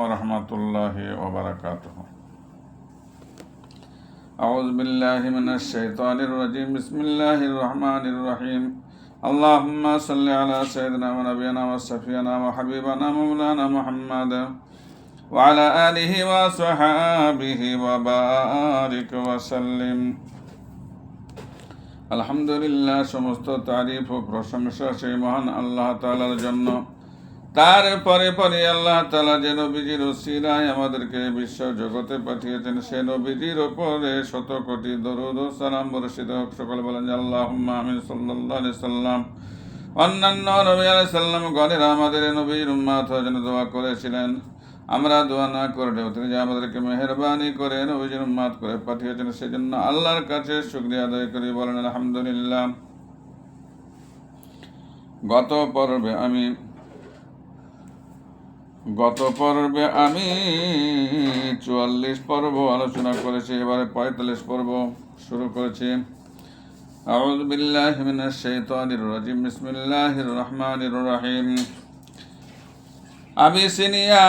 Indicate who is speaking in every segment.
Speaker 1: ورحمة الله وبركاته أعوذ بالله من الشيطان الرجيم بسم الله الرحمن الرحيم اللهم صل على سيدنا ونبينا وصفينا وحبيبنا مولانا محمد وعلى آله وصحابه وبارك وسلم আলহামদুলিল্লাহ সমস্ত তারিফ ও প্রশংসা সেই মহান আল্লাহ তালার জন্য তারপরে পরে আল্লাহ তালা যে নবীজির ওসিরায় আমাদেরকে বিশ্ব জগতে পাঠিয়েছেন, সে নবীজির ওপরে শত কোটি দরুদ সালাম হোক। সকল বলেন আল্লাহ আমিন সাল্লাহ সাল্লাম অন্যান্য নবী আলাই সাল্লাম গণেরা আমাদের নবীর উম্মাত যেন দোয়া করেছিলেন। আমরা দোয়া না করলেও তিনি যে আমাদেরকে মেহরবানি করে নবীজির উম্মাত করে পাঠিয়েছেন, সেজন্য আল্লাহর কাছে শুক্রিয়া আদায় করি। বলেন আলহামদুলিল্লাহ। গত পর্বে আমি গত পর্বে আমি চুয়াল্লিশ পর্ব আলোচনা করেছি এবারে পঁয়তাল্লিশ পর্ব শুরু করেছি أعوذ بالله من الشيطان الرجيم بسم الله الرحمن الرحيم আবিসিনিয়া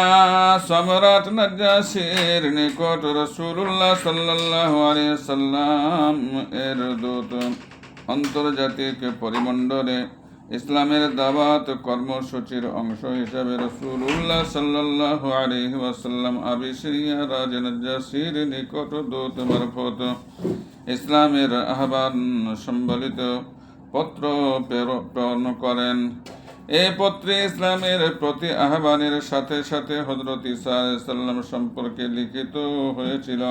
Speaker 1: সম্রাট নজ্জাসির নিকট রসুল্লাহ সাল্লাল্লাহু আলাইহি সাল্লাম এর দূত আন্তর্জাতিক পরিমণ্ডলে ইসলামের দাওয়াত কর্মসূচির অংশ হিসাবে রসুল্লাহ সাল্লাল্লাহু আলাইহি ওয়াসাল্লাম রাজ নজ্জাসির নিকট দূত মারফত ইসলামের আহ্বান সম্বলিত পত্র প্রেরণ করেন। এ পত্রে ইসলামের প্রতি আহ্বানের সাথে সাথে হজরত ইসা সম্পর্কে লিখিত হয়েছিল,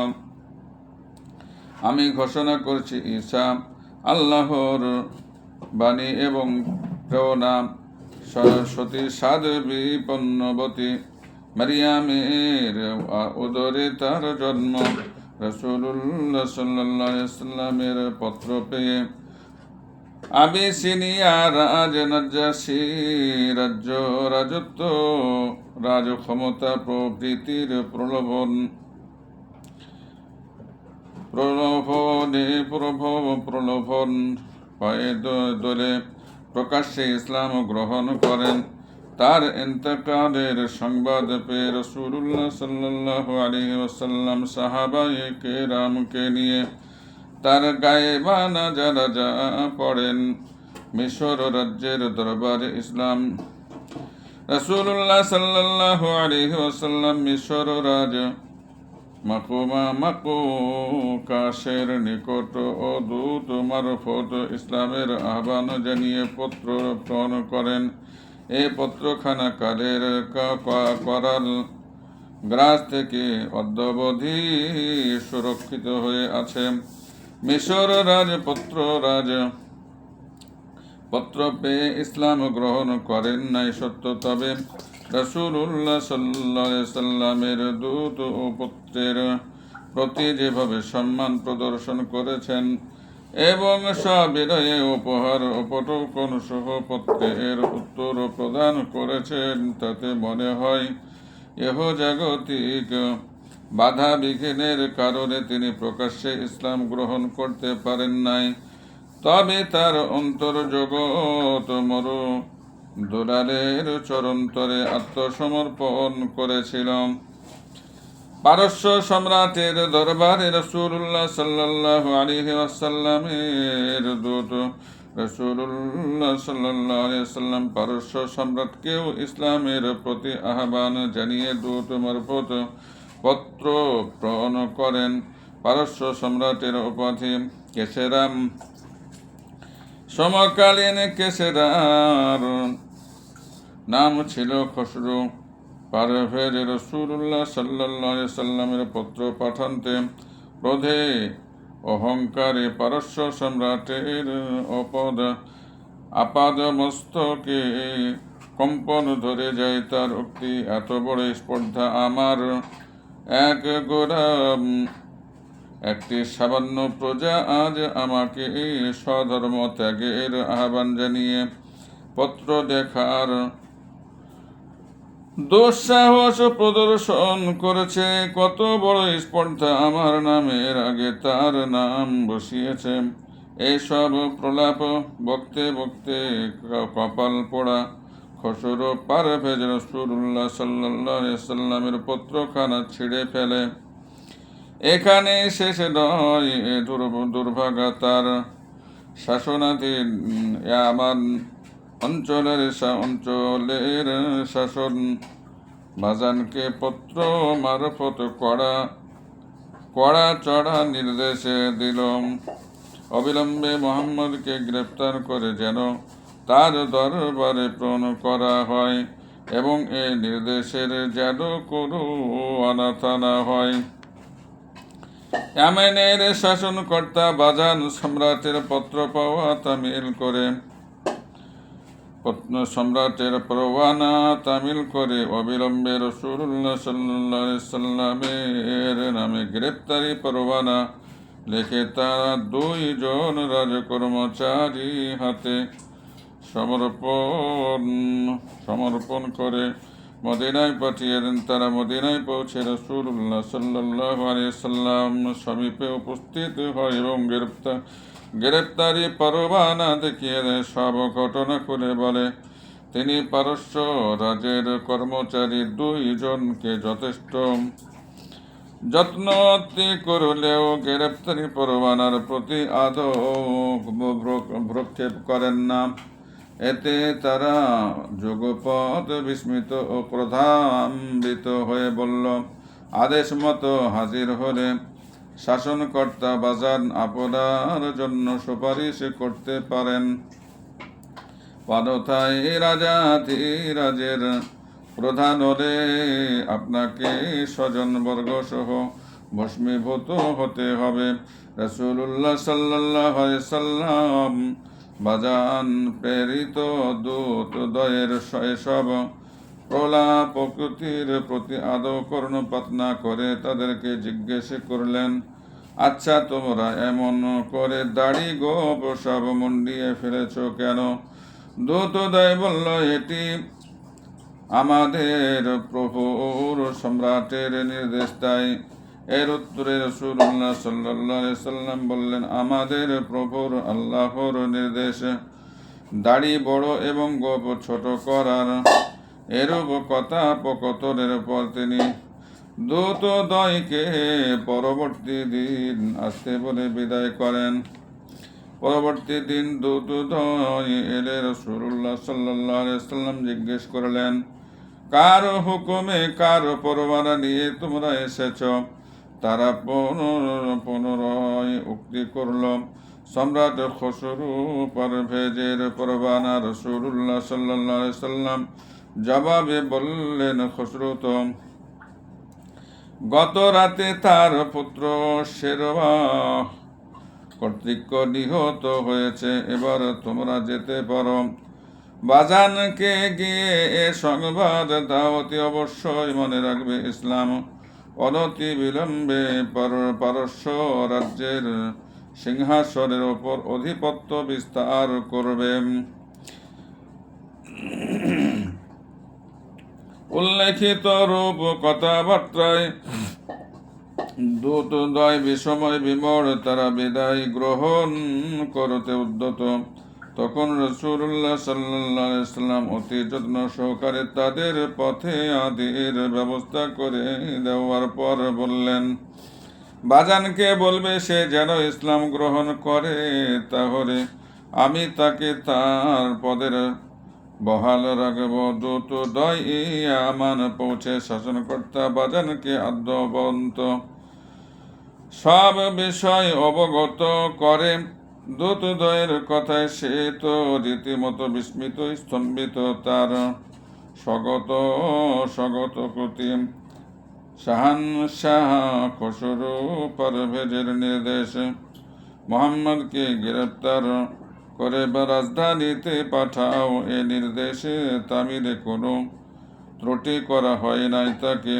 Speaker 1: আমি ঘোষণা করছি, ঈসা, আল্লাহর বাণী এবং প্রেরণা সরস্বতী সাদ বিপন্নবতী মারিয়ামের উদরে তার জন্ম। রসুল্লাহ সাল্লাহ পত্র পেয়ে আবিসিনিয়া রাজ নজ্জাসী, রাজ্য রাজত্ব, রাজ ক্ষমতা প্রভৃতির প্রলোভন। প্রলোভনে প্রভব প্রলোভন পায়ে দলে প্রকাশ্যে ইসলাম গ্রহণ করেন। তার ইন্তকালের সংবাদ পেয়ে রসুল্লাহ সাল্লাহ আলী ওসাল্লাম সাহাবায়ে কেরামকে নিয়ে তার গায়ে বানা যারা যা পড়েন মিশর রাজ্যের দরবারে ইসলাম। রসুল্লাহ সাল্লাহ আলহি ওসাল্লাম মিশর রাজ মাকুমা মাকু, কাশের নিকট ও দূত মারফত ইসলামের আহ্বান জানিয়ে পত্র প্রেরণ করেন। এ পত্রখানা কালের করাল? গ্রাস থেকে অদ্যাবধি সুরক্ষিত হয়ে আছে। মিশর রাজপত্র রাজ। পত্র পেয়ে ইসলাম গ্রহণ করেন নাই সত্য তবে। রসুল্লাহ সাল্লা সাল্লামের দূত ও পুত্রের প্রতি যেভাবে সম্মান প্রদর্শন করেছেন এবং সবিনয়ে উপহার উপটোকন সহ পত্রের উত্তর প্রদান করেছেন, তাতে মনে হয় এহ জাগতিক বাধা বিঘ্নের কারণে তিনি প্রকাশ্যে ইসলাম গ্রহণ করতে পারেন নাই। তবে তার অন্তর জগৎ মরু দুলালের চরন্তরে আত্মসমর্পণ করেছিল পারস্য সম্রাটের দরবারে রসুল্লাহ সাল্লাহ আলিহি আসাল্লামের দূত রসুল্লাহ সাল্লাহ আলিয়া সাল্লাম পারস্য সম্রাটকেও ইসলামের প্রতি আহ্বান জানিয়ে দূত মারফত পত্র প্রণ করেন। পারস্য সম্রাটের উপাধি কেশেরাম সমকালীন কেশেরার নাম ছিল খসরু। পারভের রসুল্লাহ সাল্লাহ সাল্লামের পত্র পাঠানতে। ক্রোধে অহংকারে পারস্য সম্রাটের অপদ আপাদ মস্তকে কম্পন ধরে যায় তার উক্তি। এত বড় স্পর্ধা আমার। এক গোরাম একটি সামান্য প্রজা আজ আমাকে স্বধর্ম ত্যাগের আহ্বান জানিয়ে পত্র দেখার দুঃসাহস প্রদর্শন করেছে। কত বড় স্পর্ধা আমার নামের আগে তার নাম বসিয়েছে। এইসব প্রলাপ বকতে বকতে কপাল পোড়া। খসরু পারভেজ রসুল্লাহ সাল্লাহ সাল্লামের পত্রখানা ছিঁড়ে ফেলে। এখানে শেষ নয় দুর্ভাগা তার শাসনাধীন। আমার অঞ্চলের অঞ্চলের শাসন। বাজানকে পত্র মারফত করা কড়া চড়া নির্দেশে দিল অবিলম্বে মোহাম্মদকে গ্রেপ্তার করে যেন তার দরবারে প্রণ করা হয় এবং এই নির্দেশের যেন কোনো অনাথা না হয়। ইয়ামেনের শাসনকর্তা বাজান সম্রাটের পত্র পাওয়া তামিল করে। সম্রাটের পরওয়ানা তামিল করে। অবিলম্বে রসুল্লাহ সাল্লাহ সাল্লামের নামে গ্রেপ্তারি পরওয়ানা লিখে তারা দুইজন রাজকর্মচারী হাতে সমর্পণ সমর্পণ করে। মদিনায় পাঠিয়ে দেন তারা মদিনায় পৌঁছে রসুল্লাহ সাল্লাহ সাল্লাম সমীপে উপস্থিত হয় এবং গ্রেপ্তার গ্রেপ্তারি পরবানা দেখিয়ে দেয় সব ঘটনা করে বলে তিনি পারস্য রাজের কর্মচারী দুইজনকে যথেষ্ট যত্ন অতি করলেও গ্রেপ্তারি পরবানার প্রতি আদৌ ভ্রক্ষেপ করেন না এতে তারা যুগপথ বিস্মিত ও ক্রধান্বিত হয়ে বলল, আদেশ মতো হাজির হলে শাসনকর্তা বাজান আপনার জন্য সুপারিশ করতে পারেন। রাজা রাজের প্রধান হলে আপনাকে স্বজনবর্গ সহ ভস্মীভূত হতে হবে। রসুল্লাহ সাল্লাহ সাল্লাম বাজান প্রেরিত দূত দয়ের এসব প্রলা প্রকৃতির প্রতি আদৌ কর্ণপাত না করে তাদেরকে জিজ্ঞেস করলেন আচ্ছা তোমরা এমন করে দাড়ি গোপ সব মুন্ডিয়ে ফেলেছ কেন? দূতদয় বলল, এটি আমাদের প্রভুর সম্রাটের নির্দেশ, তাই এর উত্তরে রসুল্লাহ সাল্লাহ সাল্লাম বললেন, আমাদের প্রভুর আল্লাহর নির্দেশ দাড়ি বড় এবং গোপ ছোট করার এরূপ কথা পকতরের পর তিনি দূত দয়কে পরবর্তী দিন আসতে বলে বিদায় করেন। পরবর্তী দিন দূত দয় এলে রসুল্লাহ সাল্লাহ সাল্লাম জিজ্ঞেস করলেন, কার হুকুমে, কার পরবানা নিয়ে তোমরা এসেছ? তারা পুনর- পুনরায় উক্তি করল। সম্রাট খসরু পারভেজের পরবানা রসুল্লাহ সাল্লাহ সাল্লাম জবাবে বললেন খসরু তো গত রাতে তার পুত্র শেরবা কর্তৃক নিহত হয়েছে, এবার তোমরা যেতে পারো। বাজানকে গিয়ে এ সংবাদ দাও অতি অবশ্যই মনে রাখবে ইসলাম। অনতি বিলম্বে পারস্য রাজ্যের সিংহাসনের ওপর অধিপত্য বিস্তার করবে। উল্লেখিত রূপ কথাবার্তায় দূত দয় বিষময় বিমর তারা বিদায় গ্রহণ করতে উদ্যত। তখন রসুল্লাহ সাল্লাম অতি যত্ন সহকারে তাদের পথে আদির ব্যবস্থা করে দেওয়ার পর বললেন বাজানকে বলবে সে যেন ইসলাম গ্রহণ করে? তাহলে আমি তাকে তার পদের বহাল রাখব। দূত দয় আমান পৌঁছে শাসনকর্তা বাজানকে আদ্যবন্ত সব বিষয় অবগত করে দূতদয়ের কথায় সে তো রীতিমতো বিস্মিত, স্তম্ভিত তার স্বগত স্বগত প্রতি শাহান শাহ খসরু পারভেজের নির্দেশ, মোহাম্মদকে গ্রেপ্তার করে বা রাজধানীতে পাঠাও এ নির্দেশে তামিলে কোনো ত্রুটি করা হয় নাই। তাকে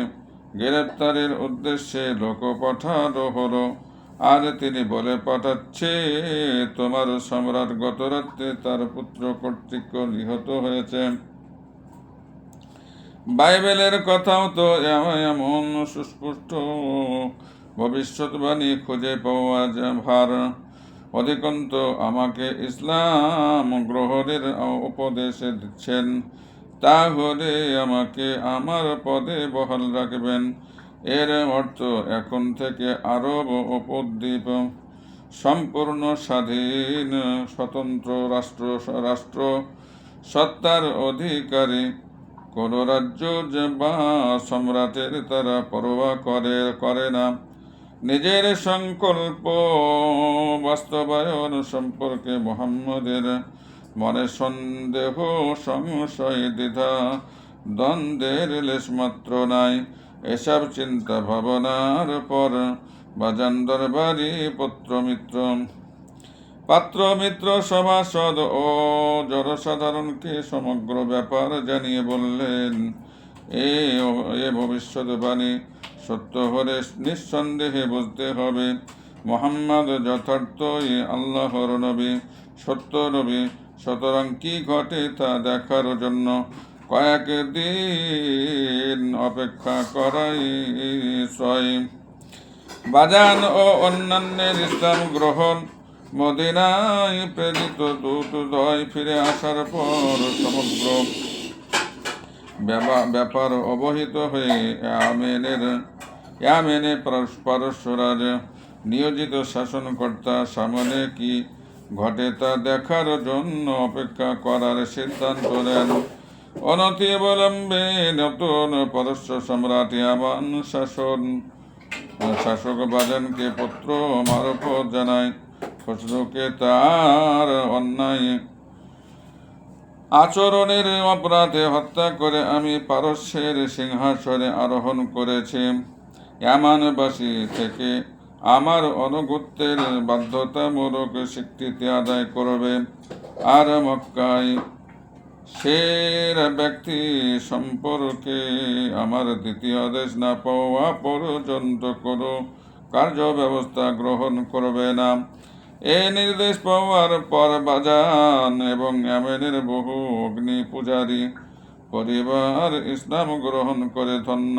Speaker 1: গ্রেপ্তারের উদ্দেশ্যে লোক পাঠানো হলো। আর তিনি বলে পাঠাচ্ছে, তোমার সম্রাট গত রাত্রে তার পুত্র কর্তৃক নিহত হয়েছে। বাইবেলের কথাও তো এমন সুস্পষ্ট। ভবিষ্যৎবাণী খুঁজে পাওয়া যায় ভার। অধিকন্ত আমাকে ইসলাম গ্রহণের উপদেশে দিচ্ছেন। তাহলে আমাকে আমার পদে বহাল রাখবেন। এর অর্থ, এখন থেকে আরব উপদ্বীপ সম্পূর্ণ স্বাধীন, স্বতন্ত্র রাষ্ট্র রাষ্ট্র সত্তার অধিকারী। কোন রাজ্য যে বা সম্রাটের তারা পরোয়া করে করে না। নিজের সংকল্প বাস্তবায়ন সম্পর্কে মোহাম্মদের মনে সন্দেহ, সংশয়, দ্বিধা, দ্বন্দ্বের লেশমাত্র নাই। এসব চিন্তা ভাবনার পর বাজান দরবারি পত্রমিত্র। পাত্র মিত্র সভাসদ ও জনসাধারণকে সমগ্র ব্যাপার জানিয়ে বললেন, এ এ ভবিষ্যৎবাণী সত্য হলে নিঃসন্দেহে বুঝতে হবে, মোহাম্মদ যথার্থই আল্লাহর নবী, সত্য নবী, সুতরাং কি ঘটে তা দেখার জন্য কয়েক দিন অপেক্ষা করাই সয় বাজান ও অন্যান্যের ইসলাম গ্রহণ, মদিনায় প্রেরিত দূত দয় ফিরে আসার পর সমগ্র ব্যাপা- ব্যাপার অবহিত হয়ে আমেনের ইয়ামেনে পারস্যরাজ নিয়োজিত শাসনকর্তা সামনে কি ঘটে তা দেখার জন্য অপেক্ষা করার সিদ্ধান্ত নেন। অনতি অবলম্বে নতুন পারস্য সম্রাট শাসন। শাসক বাজানকে পত্র মারফত জানায়, খসরুকে তার অন্যায় আচরণের অপরাধে হত্যা করে আমি পারস্যের সিংহাসনে আরোহণ করেছি। ইয়ামানবাসী থেকে আমার অনুগত্যের বাধ্যতামূলক স্বীকৃতি আদায় করবে। আর মক্কায় সেরা ব্যক্তি সম্পর্কে আমার দ্বিতীয় আদেশ না পাওয়া পর্যন্ত কোনো কার্য ব্যবস্থা গ্রহণ করবে না। এই নির্দেশ পাওয়ার পর বাজান এবং আমেনের বহু অগ্নি পূজারী পরিবার ইসলাম গ্রহণ করে ধন্য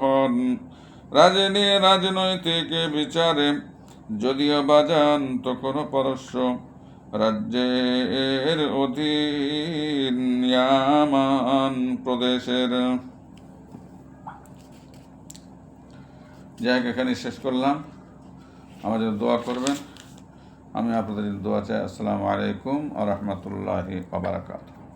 Speaker 1: হন। রাজনী রাজনৈতিক বিচারে যদিও বাজান তখনও পরস্য রাজ্যের অধীন প্রদেশের। যাই এখানে শেষ করলাম। আমাদের দোয়া করবেন। আমি আপনাদের দোয়া চাই। আসসালামু আলাইকুম আ রহমতুল্লাহি